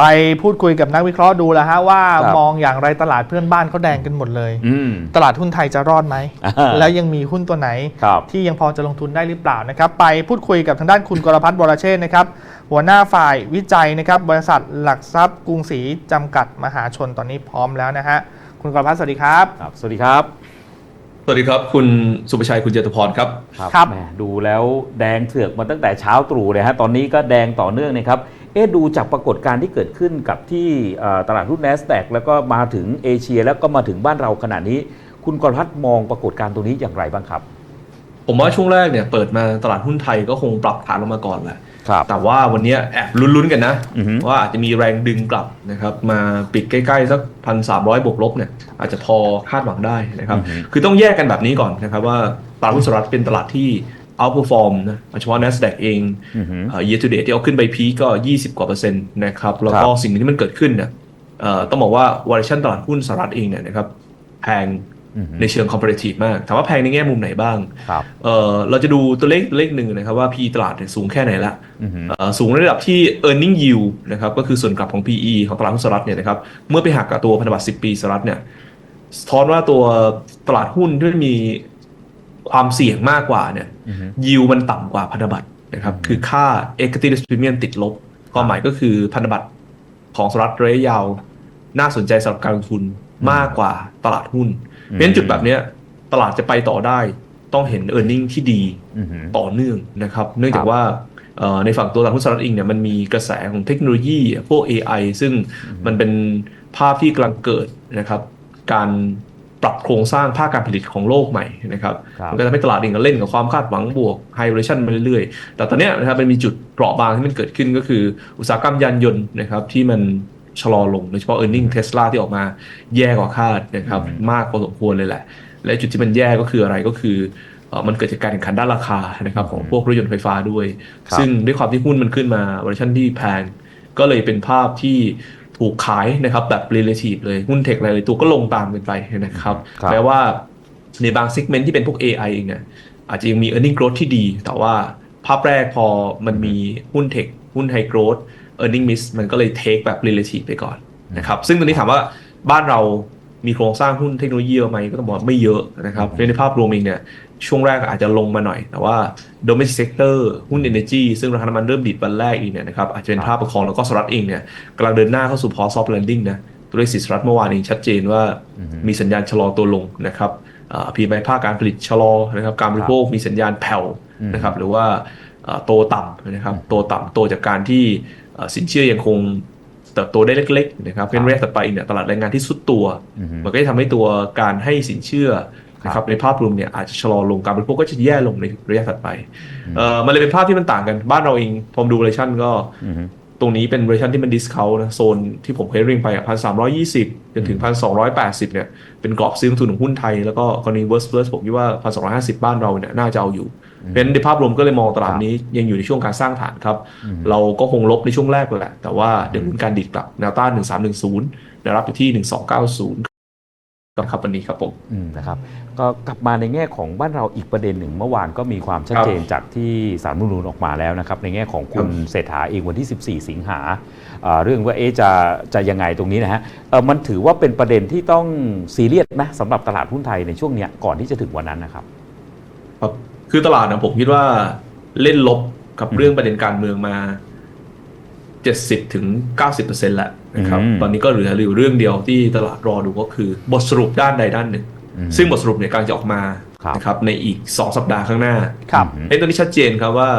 ไปพูดคุยกับนักวิเคราะห์ดูแล้วฮะว่าครับ มองอย่างไรตลาดเพื่อนบ้านเขาแดงกันหมดเลย อืม ตลาดหุ้นไทยจะรอดไหม อ่า แล้วยังมีหุ้นตัวไหน ครับ ที่ยังพอจะลงทุนได้หรือเปล่านะครับ ไปพูดคุยกับทางด้านคุณกรพัฒน์บรเชษฐ์นะครับ หัวหน้าฝ่ายวิจัยนะครับ บริษัทหลักทรัพย์กรุงศรีจำกัดมหาชนตอนนี้พร้อมแล้วนะฮะคุณกรพัฒน์สวัสดีครับ ครับ สวัสดีครับสวัสดีครับ คุณสุประชัยคุณเจตุพรครับ ครับ แหมดูแล้วแดงเถือกมาตั้งแต่เช้าตรู่เลยฮะ ตอนนี้ก็แดงต่อเนื่องนะครับ เอ๊ะดูจากปรากฏการณ์ที่เกิดขึ้นกับที่เอ่อตลาดหุ้น NASDAQ แล้วก็มาถึงเอเชีย แล้วก็มาถึงบ้านเราขณะนี้ คุณกรพัฒน์มองปรากฏการณ์ตรงนี้อย่างไรบ้างครับ ผมว่าช่วงแรกเนี่ยเปิดมาตลาดหุ้นไทยก็คงปรับฐานลงมาก่อนแหละครับแต่ว่าวันนี้แอบลุ้นๆกันนะอือฮึว่าอาจจะมีแรงดึงกลับนะครับมาปิดใกล้ๆสักพันสามร้อยบวกลบเนี่ยอาจจะพอคาดหวังได้นะครับ คือต้องแยกกันแบบนี้ก่อนนะครับว่าตลาดหุ้นสหรัฐเป็นตลาดที่ outperform นะโดยเฉพาะ NASDAQ เองอือฮึเอ่อ year to date ที่เอาขึ้นไปพีคก็ 20 กว่าเปอร์เซ็นต์นะครับ แล้วก็ครับสิ่งที่มันเกิดขึ้นเนี่ยเอ่อต้องบอกว่า valuation ตลาดหุ้นสหรัฐเองเนี่ยนะครับแพงอือฮึในเชิง comparative มาก ถามว่าแพงในแง่มุมไหนบ้างครับเอ่อเราจะดูตัวเลขตัวเลขหนึ่งนะครับว่า PE ตลาดเนี่ยสูงแค่ไหนละอือฮึเอ่อสูงในระดับที่ earning yield นะครับก็คือส่วนกลับของ PE ของตลาดหุ้นสหรัฐเนี่ยนะครับเมื่อไปหักกับตัวพันธบัตร10 ปีสหรัฐเนี่ยสะท้อนว่าตัวตลาดหุ้นที่มี ความเสี่ยงมากกว่าเนี่ยอือฮึยิวมันต่ำกว่าพันธบัตรนะครับคือค่า equity risk premium ติดลบความหมายก็คือพันธบัตรของสหรัฐระยะยาว น่าสนใจสำหรับการลงทุนมากกว่าตลาดหุ้นเพราะฉะนั้นจุดแบบเนี้ยตลาดจะไปต่อได้ต้องเห็น e a r n i n g ที่ดีอือฮึต่อเนื่องนะครับ เนื่องคจารักบว่าเอ่อในฝั่งตัวตลาดหุ้นสหรัฐเองเนี่ยมันมีกระแสของเทคโนโลยีพวก AI ซึ่งมันเป็นภาพที่กำลังเกิดนะครับ การ ปรับโครงสร้างภาคการผลิตของโลกใหม่นะครับครับมันก็ทำให้ตลาดเองก็เล่นกับความคาดหวังบวกไฮเรชันมาเรื่อยๆ แต่ตอนเนี้ยนะครับมันมีจุดเปราะบางที่มันเกิดขึ้นก็คืออุตสาหกรรมยานยนต์นะครับที่มันชะลอลงโดยเฉพาะ e a r n i n g Tesla ที่ออกมาแย่กว่าคาดนะครับอืมมากพอสมควรเลยแหละ และจุดที่มันแย่ก็คืออะไรก็คือเอ่อมันเกิดจากการแข่งขันด้านราคานะครับของพวกรถยนต์ไฟฟ้าด้วยครับซึ่งด้วยความที่หุ้นมันขึ้นมาเวอร์ชันที่แพงก็เลยเป็นภาพที่ ถูกขายนะครับแบบ relative เลยหุ้นเทคอะไรเลยตัวก็ลงตามกันไปนะครับครับแม้ว่าในบาง segment ที่เป็นพวก AI เองเนี่ยอาจจะยังมี earning growth ที่ดี แต่ว่าภาพแรกพอมันมีหุ้นเทคหุ้น high growth earning miss มันก็เลย take แบบ relative ไปก่อนนะครับซึ่งตอนนี้ถามว่าบ้านเรามีโครงสร้างหุ้นเทคโนโลยีเยอะไหมก็ต้องบอกว่าไม่เยอะนะครับเพราะฉะนั้นในภาพรวมเองเนี่ย ช่วงแรกอาจจะลงมาหน่อย แต่ว่า domestic sector หุ้น energy ซึ่งราคาน้ำมันเริ่มดิดวันแรกเองเนี่ยนะครับอาจจะเป็นภาพประคองแล้วก็สหรัฐเองเนี่ยกำลังเดินหน้าเข้าสู่ pause soft landing นะตัวเลขสิสหรัฐเมื่อวานเองชัดเจนว่ามีสัญญาณชะลอตัวลงนะครับพีไมภาคการผลิตชะลอนะครับการบริโภคมีสัญญาณแผ่วนะครับหรือว่าเอ่อโตต่ำนะครับโตต่ำโตจากการที่เอ่อสินเชื่อยังคงเติบโตได้เล็กๆนะครับเพราะฉะนั้นระยะถัดไปเนี่ยตลาดแรงงานที่สุดตัวอือฮึมันก็จะทำให้ตัวการให้สินเชื่อ นะครับในภาพรวมเนี่ยอาจจะชะลอลงการบริโภคก็จะแย่ลงในระยะถัดไปเอ่อมันเลยเป็นภาพที่มันต่างกันบ้านเราเองพอมดูเรชั่นก็อือฮึตรงนี้เป็นเวอร์ชันที่มันดิสคาวนะโซนที่ผมเคยเรียงไปอะพันสามร้อยยี่สิบจนถึงพันสองร้อยแปดสิบเนี่ยเป็นกรอบซื้อลงทุนของหุ้นไทย แล้วก็กรณีเวอร์สเ s ผมคิดว่าพันสองร้อยห้าสิบบ้านเราเนี่ยน่าจะเอาอยู่เพราะฉะนั้นในภาพรวมก็เลยมองตลาดนี้ยังอยู่ในช่วงการสร้างฐานครับ เราก็คงลบในช่วงแรกแหละ แต่ว่าเดี๋ยวลุ้นการดีดกลับแนวต้านหนึ่งสามหนึ่งศูนย์แนวรับอยู่ที่หนึ่งสองเก้าศูนย์ ครับวันนี้ครับผมอืมนะครับก็กลับมาในแง่ของบ้านเราอีกประเด็นหนึ่ง เมื่อวานก็มีความชัดเจนจากที่สารรัฐธรรมนูญออกมาแล้วนะครับ ในแง่ของคุณเศรษฐาเองวันที่ 14 สิงหาอ่าเรื่องว่าเอ๊ะจะจะยังไงตรงนี้นะฮะเอ่อมันถือว่าเป็นประเด็นที่ต้องซีเรียสไหมสำหรับตลาดหุ้นไทยในช่วงเนี้ยก่อนที่จะถึงวันนั้นนะครับ ครับคือตลาดนะผมคิดว่าเล่นลบกับเรื่องประเด็นการเมืองมา 70ถึง90%แล้วนะครับอืมตอนนี้ก็เหลืออยู่เรื่องเดียวที่ตลาดรอดูก็คือบทสรุปด้านใดด้านหนึ่งอืมซึ่งบทสรุปเนี่ยกำลังจะออกมาครับนะครับในอีก 2 สัปดาห์ข้างหน้าครับอืมเอ้ตอนนี้ชัดเจนครับว่า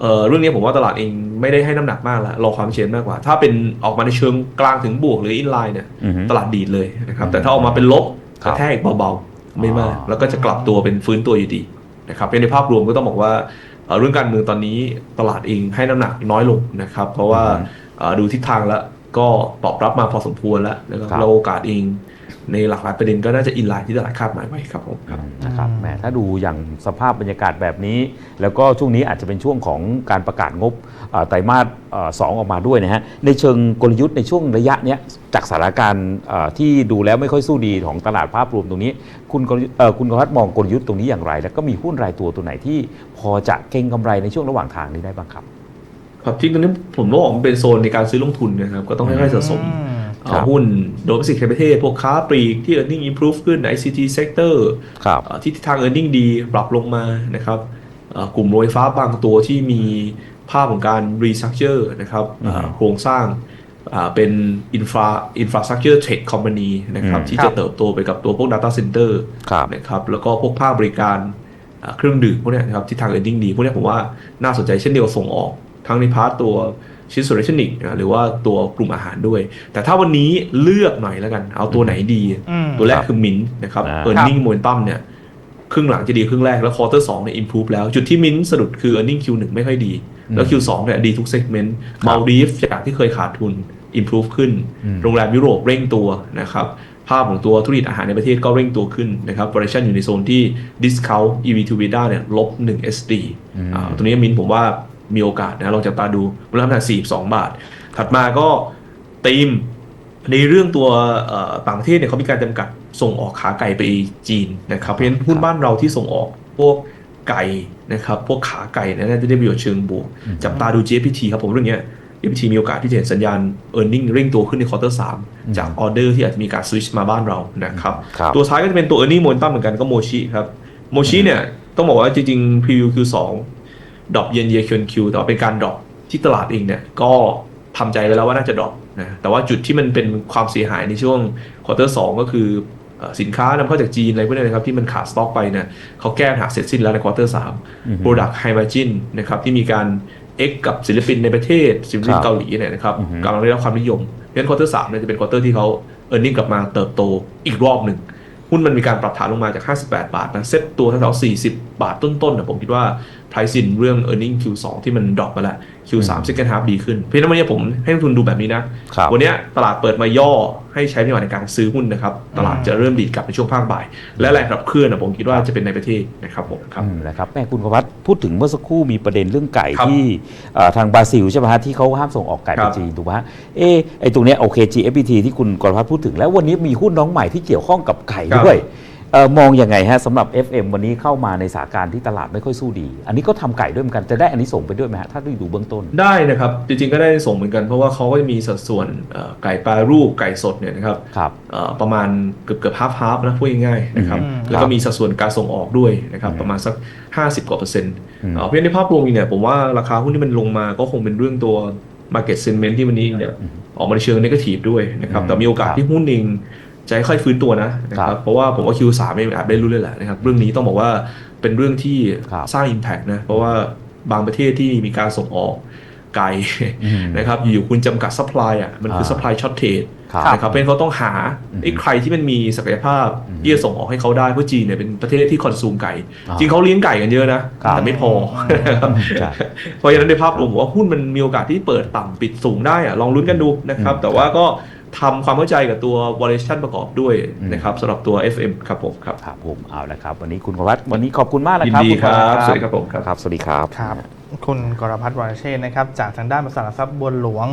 เอ่อเรื่องนี้ผมว่าตลาดเองไม่ได้ให้น้ำหนักมากแล้วรอความชัดเจนมากกว่า ถ้าเป็นออกมาในเชิงกลางถึงบวกหรืออินไลน์เนี่ยอือฮึตลาดดีดเลยนะครับอืมแต่ถ้าออกมาเป็นลบคกรับระแทกเบาๆไม่มากอ๋อแล้วก็จะกลับตัวเป็นฟื้นตัวอยู่ดีนะครับในภาพรวมก็ต้องบอกว่า เอ่อเรื่องการเมืองตอนนี้ตลาดเองให้น้ำหนักน้อยลงนะครับ เพราะว่าเอ่อดูทิศทางแล้ว ก็ตอบรับมาพอสมควรแล้วนะครับครับแล้วโอกาสเองในหลากหลายประเด็นก็น่าจะอินไลน์ที่ตลาดคาดหมายไว้ครับผมครับนะครับอืมแหมถ้าดูอย่างสภาพบรรยากาศแบบนี้ แล้วก็ช่วงนี้อาจจะเป็นช่วงของการประกาศงบเอ่อไตรมาสเอ่อสองออกมาด้วยนะฮะในเชิงกลยุทธ์ในช่วงระยะเนี้ยจากสถานการณ์เอ่อที่ดูแล้วไม่ค่อยสู้ดีของตลาดภาพรวมตรงนี้ คุณกลยุทธ์เอ่อคุณกรพัฒน์มองกลยุทธ์ตรงนี้อย่างไร แล้วก็มีหุ้นรายตัวตัวไหนที่พอจะเก็งกำไรในช่วงระหว่างทางนี้ได้บ้างครับ ครับที่ตอนนี้ผมว่ามันเป็นโซนในการซื้อลงทุนนะครับ ก็ต้องค่อยๆสะสมอืมเอ่อครับหุ้นโดเมสิกในประเทศ พวกค้าปลีกที่ earning improve ขึ้น ICT sector ครับเอ่อที่ทิศทาง earning ดีปรับลงมานะครับเอ่อกลุ่มโรงไฟฟ้าบางตัวที่มีภาพของการ restructure นะครับเอ่ออืมโครงสร้างอ่าเป็น infra infrastructure tech company นะครับอืมที่ครัจะบเติบโตไปกับตัวพวก data center ครับนะครับแล้วก็พวกภาคบริการอ่าเครื่องดื่มพวกเนี้ยนะครับที่ทาง earning ดีพวกเนี้ยผมว่าน่าสนใจเช่นเดียวส่งออก ทั้งในพาร์ตตัวชิ้นส่วนอิเล็กทรอนิกส์นะหรือว่าตัวกลุ่มอาหารด้วย แต่ถ้าวันนี้เลือกหน่อยแล้วกัน เอาตัวไหนดีอืมตัวแรกครับคือมินนะครับอ่า earning momentum เนี่ยครึ่งหลังจะดีครึ่งแรกแล้ว quarter 2เนี่ย improve แล้ว จุดที่มินสะดุดคือ earning Q1 ไม่ค่อยดี แล้ว Q2 เนี่ยดีทุก segment ครับมาดีฟจากที่เคยขาดทุน improve ขึ้นอืมโรงแรมยุโรปเร่งตัวนะครับภาพของตัวธุรกิจอาหารในประเทศก็เร่งตัวขึ้นนะครับ valuation อยู่ในโซนที่ discount EV to EBITDA เนี่ยลบ1 SD อืมอ่าตัวนี้มินผมว่า มีโอกาสนะลองจับตาดูมูลค่าขนาด42บาท ถัดมาก็ธีมในเรื่องตัวเอ่อต่างประเทศเนี่ยเขามีการจำกัดส่งออกขาไก่ไปจีนนะครับเพราะฉะนั้นหุ้นบ้านเราที่ส่งออกพวกไก่นะครับพวกขาไก่เนี่ยน่าจะได้ประโยชน์เชิงบวกอืมจับตาดู JPT ครับผมเรื่องเนี้ย JPT มีโอกาสที่จะเห็นสัญญาณ e a r n i n g เร่งตัวขึ้นในควอเตอร์อืม3จากออเดอร์ที่อาจจะมีการสวิชมาบ้านเรานะครับครับตัวท้ายก็จะเป็นตัว e a r n i n g โมนตัมเหมือนกันก็โมชิครับโมชิเนี่ยต้องบอกว่าจริงๆ preview Q2 ดรอปเย็นเยคิวคิวแต่ว่าเป็นการดรอปที่ตลาดเองเนี่ยก็ทำใจไว้แล้วว่าน่าจะดรอปนะแต่ว่าจุดที่มันเป็นความเสียหายในช่วงควอเตอร์สก็คือเอ่อสินค้านำเข้าจากจีนอะไรพวกนี้นะครับที่มันขาดสต็อกไปเนี่ยเขาแก้ปัญหาเสร็จสิ้นแล้วในควอเตอร์สามอือฮึโปรดักต์ไฮมาจินนะครับที่มีการเอ็กกับศิลปินในประเทศศิลปินครับเกาหลีเนี่ยนะครับอือฮึกำลังได้รับความนิยมเพราะฉะนั้นควอเตอร์สามเนี่ยจะเป็นควอเตอร์ที่เขาเออร์เน็งกลับมาเติบโตอีกรอบหนึ่งหุ้นมันมีการปรับฐานลงมาจาก 58 บาทนะเซ็ตตัวแถวๆ40 บาทต้นๆนะผมคิดว่า price in เรื่อง earning Q2 ที่มันดรอปมาแล้ว Q3 second half ดีขึ้น เพราะฉะนั้นวันนี้ผมให้นักลงทุนดูแบบนี้นะครับวันนี้ตลาดเปิดมาย่อให้ใช้จังหวะในการซื้อหุ้นนะครับ ตลาดจะเริ่มดีดกลับในช่วงภาคบ่าย และแรงขับเคลื่อนนะผมคิดว่าจะเป็นในประเทศนะครับผมครับอืมนะครับแม่คุณกวัฒน์พูดถึงเมื่อสักครู่มีประเด็นเรื่องไก่ครับที่เอ่อทางบราซิลใช่ไหมฮะที่เขาห้ามส่งออกไก่คไปรับจีนถูกไหมฮะเออไอตรงเนี้ยโอเค GFPT ที่คุณกรพัฒน์พูดถึงแล้ววันนี้มีหุ้นน้องใหม่ที่เกี่ยวข้องกับไก่ด้วยเอ่อมองยังไงฮะสำหรับ FM วันนี้เข้ามาในสถานการณ์ที่ตลาดไม่ค่อยสู้ดี อันนี้ก็ทำไก่ด้วยเหมือนกันจะได้อันนี้ส่งส์ไปด้วยไหมฮะถ้าดูเบื้องต้นได้นะครับ จริงๆก็ได้ส่งเหมือนกันเพราะว่าเขาก็จะมีสัดส่วนเอ่อไก่แปรรูปไก่สดเนี่ยนะครับครับเอ่อประมาณเกือบเกือบ half half นะพูดง่ายๆนะครับอืมแล้วครัก็บมีสัดส่วนการส่งออกด้วยนะครับอืมประมาณสัก 50กว่าเปอร์เซ็นต์อืมเอ่อเพราะฉะนั้นในภาพรวมเนี่ยผมว่าราคาหุ้นที่มันลงมาก็คงเป็นเรื่องตัว market sentiment ที่วันนี้เนี่ยอืมออกมาในเชิง negative ด้วยนะครับอืมแต่มีโอกาสครับที่หุ้นเอง จะค่อยๆฟื้นตัวนะนะคครัรับบเพราะว่าผมว่า Q3 ไม่อาจได้รู้เลยแหละนะครับเรื่องนี้ต้องบอกว่าเป็นเรื่องที่ครับสร้าง impact นะเพราะว่าบางประเทศที่มีการส่งออกไก่อืมนะครับอยู่ๆคุณจำกัด supply อะมันคืออ่า supply shortage ครับนะครับเพราะฉะนั้นเขาต้องหาอืมไอ้ใครที่มันมีศักยภาพอืมที่จะส่งออกให้เขาได้เพราะจีนเนี่ยเป็นประเทศที่คอนซูมไก่อ่าจริงเขาเลี้ยงไก่กันเยอะนะครับแต่ไม่พอใช่เพราะฉะนั้นในภาพรวมผมว่าหุ้นมันมีโอกาสที่เปิดต่ำปิดสูงได้อะลองลุ้นกันดูนะครับอืมแต่ว่าก็ ทำความเข้าใจกับตัว valuation ประกอบด้วยอืมนะครับสำหรับตัว FM ครับผมครับครับผมเอาละครับ วันนี้คุณกรพัฒน์วันนี้ขอบคุณมากนะยินครับดีคุณคกรัพัฒน์บสวัสดีครับผมครับ ครับ สวัสดีครับ ครับ คุณกรพัฒน์วรเชษฐ์นะครับ จากทางด้านบริษัทหลักทรัพย์บัวหลวง